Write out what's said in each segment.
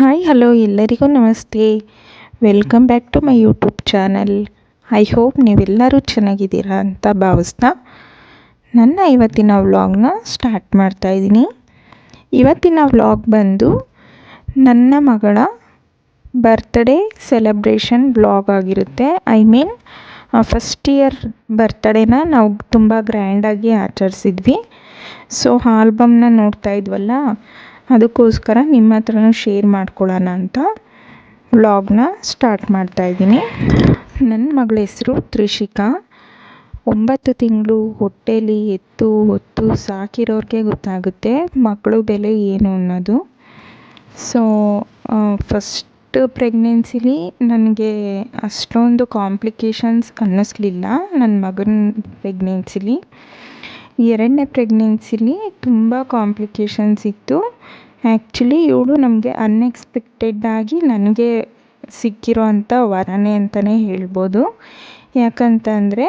Hi hello ಎಲ್ಲರಿಗೂ ನಮಸ್ತೆ. Welcome back to my YouTube channel I hope ನೀವೆಲ್ಲರೂ ಚೆನ್ನಾಗಿದ್ದೀರಾ ಅಂತ ಭಾವಿಸ್ತಾ ನನ್ನ ಇವತ್ತಿನ ವ್ಲಾಗ್ನ ಸ್ಟಾರ್ಟ್ ಮಾಡ್ತಾ ಇದ್ದೀನಿ. ಇವತ್ತಿನ ವ್ಲಾಗ್ ಬಂದು ನನ್ನ ಮಗಳ ಬರ್ತ್ಡೇ ಸೆಲೆಬ್ರೇಷನ್ ವ್ಲಾಗ್ ಆಗಿರುತ್ತೆ. ಐ ಮೀನ್ ಫಸ್ಟ್ ಇಯರ್ ಬರ್ತ್ಡೇನ ನಾವು ತುಂಬ ಗ್ರ್ಯಾಂಡಾಗಿ ಆಚರಿಸಿದ್ವಿ. ಸೊ ಆಲ್ಬಮ್ನ ನೋಡ್ತಾ ಇದ್ವಲ್ಲ ಅದಕ್ಕೋಸ್ಕರ ನಿಮ್ಮ ಹತ್ರನೂ ಶೇರ್ ಮಾಡ್ಕೊಳ್ಳೋಣ ಅಂತ ವ್ಲಾಗ್ನ ಸ್ಟಾರ್ಟ್ ಮಾಡ್ತಾ ಇದ್ದೀನಿ. ನನ್ನ ಮಗಳ ಹೆಸರು ತ್ರಿಷಿಕಾ. ಒಂಬತ್ತು ತಿಂಗಳು ಹೊಟ್ಟೇಲಿ ಎತ್ತು ಹೊತ್ತು ಸಾಕಿರೋರಿಗೆ ಗೊತ್ತಾಗುತ್ತೆ ಮಕ್ಕಳು ಬೆಲೆ ಏನು ಅನ್ನೋದು. ಸೊ ಫಸ್ಟ್ ಪ್ರೆಗ್ನೆನ್ಸಿಲಿ ನನಗೆ ಅಷ್ಟೊಂದು ಕಾಂಪ್ಲಿಕೇಶನ್ಸ್ ಅನ್ನಿಸ್ಲಿಲ್ಲ ನನ್ನ ಮಗನ ಪ್ರೆಗ್ನೆನ್ಸಿಲಿ ಎರಡನೇ ಪ್ರೆಗ್ನೆನ್ಸಿಲಿ ತುಂಬ ಕಾಂಪ್ಲಿಕೇಶನ್ಸ್ ಇತ್ತು. ಆ್ಯಕ್ಚುಲಿ ಇವಳು ನಮಗೆ ಅನ್ಎಕ್ಸ್ಪೆಕ್ಟೆಡ್ಡಾಗಿ ನನಗೆ ಸಿಕ್ಕಿರೋಂಥ ವರನೇ ಅಂತಲೇ ಹೇಳ್ಬೋದು. ಯಾಕಂತಂದರೆ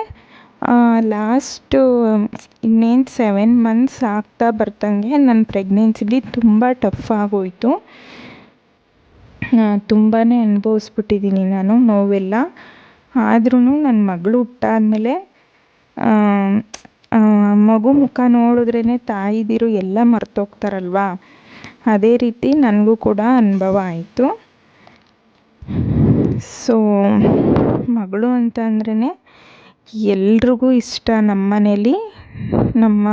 ಲಾಸ್ಟು ಇನ್ನೇನು ಸೆವೆನ್ ಮಂತ್ಸ್ ಆಗ್ತಾ ಬರ್ತಂಗೆ ನನ್ನ ಪ್ರೆಗ್ನೆನ್ಸಿಲಿ ತುಂಬ ಟಫ್ ಆಗೋಯಿತು. ತುಂಬಾ ಅನುಭವಿಸ್ಬಿಟ್ಟಿದ್ದೀನಿ ನಾನು ನೋವೆಲ್ಲ. ಆದ್ರೂ ನನ್ನ ಮಗಳು ಹುಟ್ಟಾದ್ಮೇಲೆ ಮಗು ಮುಖ ನೋಡಿದ್ರೇ ತಾಯಿದಿರು ಎಲ್ಲ ಮರ್ತೋಗ್ತಾರಲ್ವ ಅದೇ ರೀತಿ ನನಗೂ ಕೂಡ ಅನುಭವ ಆಯಿತು. ಸೊ ಮಗಳು ಅಂತ ಅಂದ್ರೇ ಎಲ್ರಿಗೂ ಇಷ್ಟ ನಮ್ಮ ಮನೇಲಿ. ನಮ್ಮ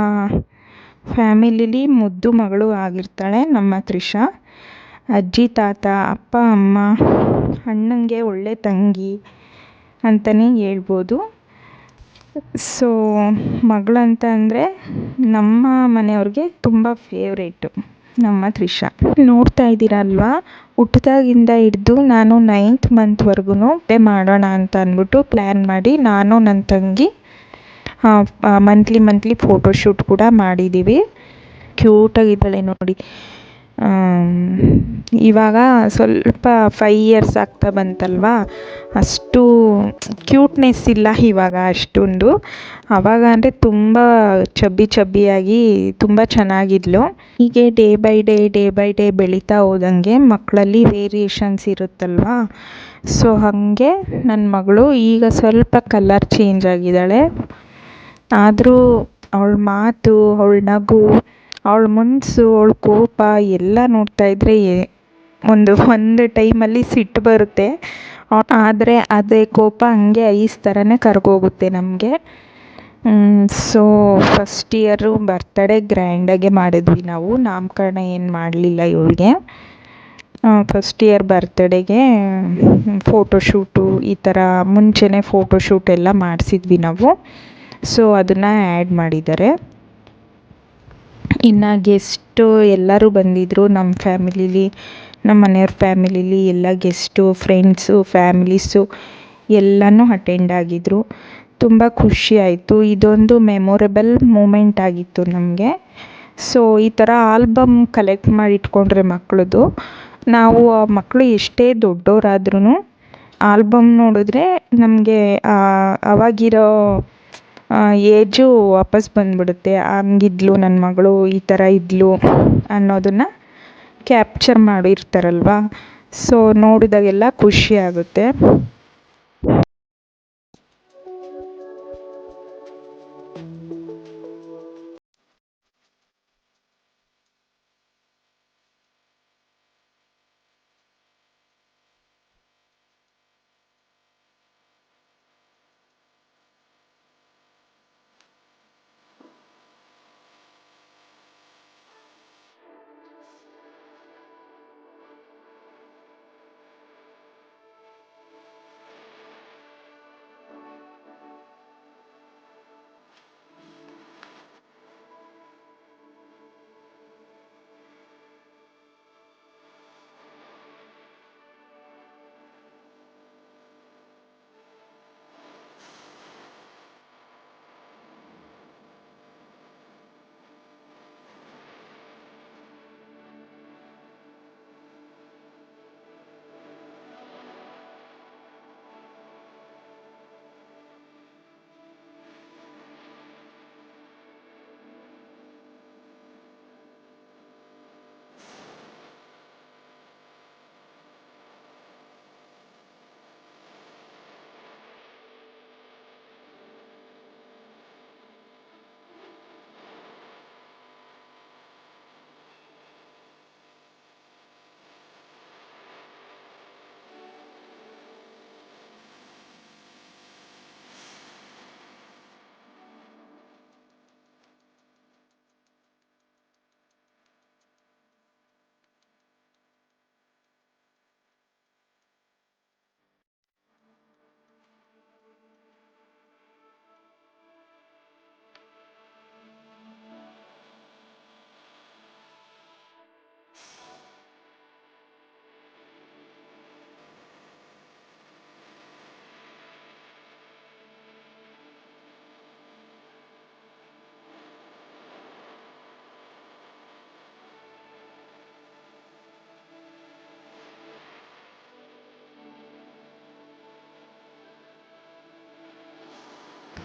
ಫ್ಯಾಮಿಲಿಲಿ ಮುದ್ದು ಮಗಳು ಆಗಿರ್ತಾಳೆ ನಮ್ಮ ತ್ರಿಷಾ. ಅಜ್ಜಿ, ತಾತ, ಅಪ್ಪ, ಅಮ್ಮ, ಅಣ್ಣಂಗೆ ಒಳ್ಳೆ ತಂಗಿ ಅಂತಲೇ ಹೇಳ್ಬೋದು. ಸೊ ಮಗಳಂತ ಅಂದರೆ ನಮ್ಮ ಮನೆಯವ್ರಿಗೆ ತುಂಬ ಫೇವ್ರೇಟು ನಮ್ಮ ತ್ರಿಷಾ. ನೋಡ್ತಾ ಇದ್ದೀರಲ್ವಾ? ಹುಟ್ದಾಗಿಂದ ಹಿಡ್ದು ನಾನು ನೈನ್ತ್ ಮಂತ್ವರೆಗೂ ಪೇ ಮಾಡೋಣ ಅಂತ ಅಂದ್ಬಿಟ್ಟು ಪ್ಲ್ಯಾನ್ ಮಾಡಿ ನಾನು ನನ್ನ ತಂಗಿ ಮಂತ್ಲಿ ಮಂತ್ಲಿ ಫೋಟೋಶೂಟ್ ಕೂಡ ಮಾಡಿದ್ದೀವಿ ಕ್ಯೂಟಾಗಿದ್ದಾಳೆ ನೋಡಿ. ಇವಾಗ ಸ್ವಲ್ಪ ಫೈ ಇಯರ್ಸ್ ಆಗ್ತಾ ಬಂತಲ್ವಾ? ಅಷ್ಟು ಕ್ಯೂಟ್ನೆಸ್ ಇಲ್ಲ ಇವಾಗ ಅಷ್ಟೊಂದು. ಆವಾಗ ಅಂದರೆ ತುಂಬ ಚಬ್ಬಿ ಚಬ್ಬಿಯಾಗಿ ತುಂಬ ಚೆನ್ನಾಗಿದ್ಲು. ಹೀಗೆ day by day day by day ಬೆಳೀತಾ ಹೋದಂಗೆ ಮಕ್ಕಳಲ್ಲಿ ವೇರಿಯೇಷನ್ಸ್ ಇರುತ್ತಲ್ವಾ? ಸೊ ಹಾಗೆ ನನ್ನ ಮಗಳು ಈಗ ಸ್ವಲ್ಪ ಕಲರ್ ಚೇಂಜ್ ಆಗಿದ್ದಾಳೆ. ಆದರೂ ಅವಳ ಮಾತು, ಅವಳ ನಗು ಅವಳ ಮುನ್ಸು, ಅವಳ ಕೋಪ ಎಲ್ಲ ನೋಡ್ತಾ ಇದ್ದರೆ ಒಂದು ಒಂದು ಟೈಮಲ್ಲಿ ಸಿಟ್ಟು ಬರುತ್ತೆ. ಆದರೆ ಅದೇ ಕೋಪ ಹಂಗೆ ಐಸ್ ಥರನೇ ಕರಗೋಗುತ್ತೆ ನಮಗೆ. ಸೊ ಫಸ್ಟ್ ಇಯರು ಬರ್ತಡೇ ಗ್ರ್ಯಾಂಡಾಗೆ ಮಾಡಿದ್ವಿ ನಾವು. ನಾಮಕರಣ ಏನು ಮಾಡಲಿಲ್ಲ ಇವಳಿಗೆ. ಫಸ್ಟ್ ಇಯರ್ ಬರ್ತಡೇಗೆ ಫೋಟೋಶೂಟು ಈ ಥರ ಮುಂಚೆನೇ ಫೋಟೋಶೂಟ್ ಎಲ್ಲ ಮಾಡಿಸಿದ್ವಿ ನಾವು. ಸೊ ಅದನ್ನು ಆ್ಯಡ್ ಮಾಡಿದ್ದಾರೆ. ಇನ್ನು ಗೆಸ್ಟು ಎಲ್ಲರೂ ಬಂದಿದ್ದರು ನಮ್ಮ ಫ್ಯಾಮಿಲಿಲಿ ನಮ್ಮ ಮನೆಯವ್ರ ಫ್ಯಾಮಿಲಿಲಿ ಎಲ್ಲ ಗೆಸ್ಟು ಫ್ರೆಂಡ್ಸು ಫ್ಯಾಮಿಲೀಸು ಎಲ್ಲನೂ ಅಟೆಂಡ್ ಆಗಿದ್ದರು ತುಂಬ ಖುಷಿ ಆಯಿತು. ಇದೊಂದು ಮೆಮೊರೇಬಲ್ ಮೂಮೆಂಟ್ ಆಗಿತ್ತು ನಮಗೆ. ಸೊ ಈ ಥರ ಆಲ್ಬಮ್ ಕಲೆಕ್ಟ್ ಮಾಡಿ ಇಟ್ಕೊಂಡ್ರೆ ಮಕ್ಳದ್ದು ನಾವು ಆ ಮಕ್ಕಳು ಎಷ್ಟೇ ದೊಡ್ಡೋರಾದ್ರೂ ಆಲ್ಬಮ್ ನೋಡಿದ್ರೆ ನಮಗೆ ಅವಾಗಿರೋ ಏಜು ವಾಪಸ್ ಬಂದುಬಿಡುತ್ತೆ. ಹಂಗಿದ್ಲು ನನ್ನ ಮಗಳು ಈ ಥರ ಇದ್ಲು ಅನ್ನೋದನ್ನು ಕ್ಯಾಪ್ಚರ್ ಮಾಡಿರ್ತಾರಲ್ವಾ? ಸೊ ನೋಡಿದಾಗೆಲ್ಲ ಖುಷಿ ಆಗುತ್ತೆ.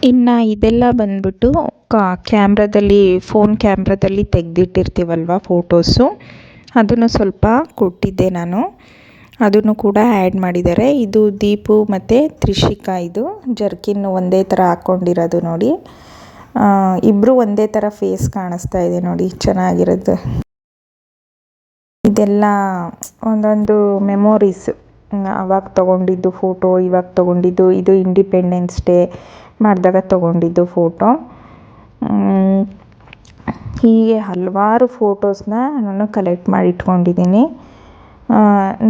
ಇನ್ನು ಇದೆಲ್ಲ ಬಂದ್ಬಿಟ್ಟು ಕ್ಯಾಮ್ರದಲ್ಲಿ, ಫೋನ್ ಕ್ಯಾಮ್ರದಲ್ಲಿ ತೆಗೆದಿಟ್ಟಿರ್ತೀವಲ್ವ ಫೋಟೋಸು? ಅದನ್ನು ಸ್ವಲ್ಪ ಕೊಟ್ಟಿದ್ದೆ ನಾನು. ಅದನ್ನು ಕೂಡ ಆ್ಯಡ್ ಮಾಡಿದ್ದಾರೆ. ಇದು ದೀಪು ಮತ್ತು ತ್ರಿಷಿಕಾ ಇದು. ಜರ್ಕಿನ್ನು ಒಂದೇ ಥರ ಹಾಕ್ಕೊಂಡಿರೋದು ನೋಡಿ. ಇಬ್ಬರು ಒಂದೇ ಥರ ಫೇಸ್ ಕಾಣಿಸ್ತಾ ಇದೆ ನೋಡಿ. ಚೆನ್ನಾಗಿರೋದು ಇದೆಲ್ಲ ಒಂದೊಂದು ಮೆಮೊರೀಸ್. ಅವಾಗ ತಗೊಂಡಿದ್ದು ಫೋಟೋ ಇವಾಗ ತಗೊಂಡಿದ್ದು ಇದು ಇಂಡಿಪೆಂಡೆನ್ಸ್ ಡೇ ಮಾಡಿದಾಗ ತಗೊಂಡಿದ್ದು ಫೋಟೋ ಹೀಗೆ ಹಲವಾರು ಫೋಟೋಸ್ನ ನಾನು ಕಲೆಕ್ಟ್ ಮಾಡಿ ಇಟ್ಕೊಂಡಿದ್ದೀನಿ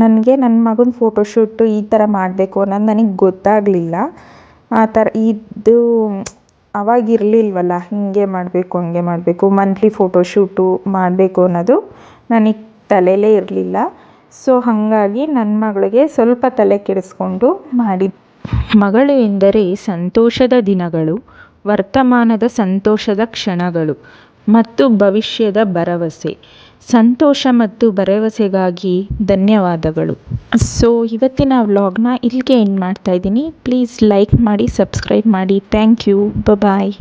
ನನಗೆ ನನ್ನ ಮಗನ ಫೋಟೋಶೂಟು ಈ ಥರ ಮಾಡಬೇಕು ಅನ್ನೋದು ನನಗೆ ಗೊತ್ತಾಗಲಿಲ್ಲ. ಆ ಥರ ಇದು ಅವಾಗ ಇರಲಿಲ್ವಲ್ಲ, ಹೀಗೆ ಮಾಡಬೇಕು, ಹಂಗೆ ಮಾಡಬೇಕು ಮಂತ್ಲಿ ಫೋಟೋಶೂಟು ಮಾಡಬೇಕು ಅನ್ನೋದು ನನಗೆ ತಲೆಯಲ್ಲೇ ಇರಲಿಲ್ಲ. ಸೊ ಹಾಗಾಗಿ ನನ್ನ ಮಗಳಿಗೆ ಸ್ವಲ್ಪ ತಲೆ ಕೆಡಿಸ್ಕೊಂಡು ಮಾಡಿ. ಮಗಳು ಎಂದರೆ ಸಂತೋಷದ ದಿನಗಳು, ವರ್ತಮಾನದ ಸಂತೋಷದ ಕ್ಷಣಗಳು ಮತ್ತು ಭವಿಷ್ಯದ ಭರವಸೆ. ಸಂತೋಷ ಮತ್ತು ಭರವಸೆಗಾಗಿ ಧನ್ಯವಾದಗಳು. ಸೊ ಇವತ್ತಿನ ವ್ಲಾಗ್ನ ಇಲ್ಲಿಗೆ ಎಂಡ್ ಮಾಡ್ತಾ ಇದ್ದೀನಿ. ಪ್ಲೀಸ್ ಲೈಕ್ ಮಾಡಿ, ಸಬ್ಸ್ಕ್ರೈಬ್ ಮಾಡಿ. Thank you. ಬಾಯ್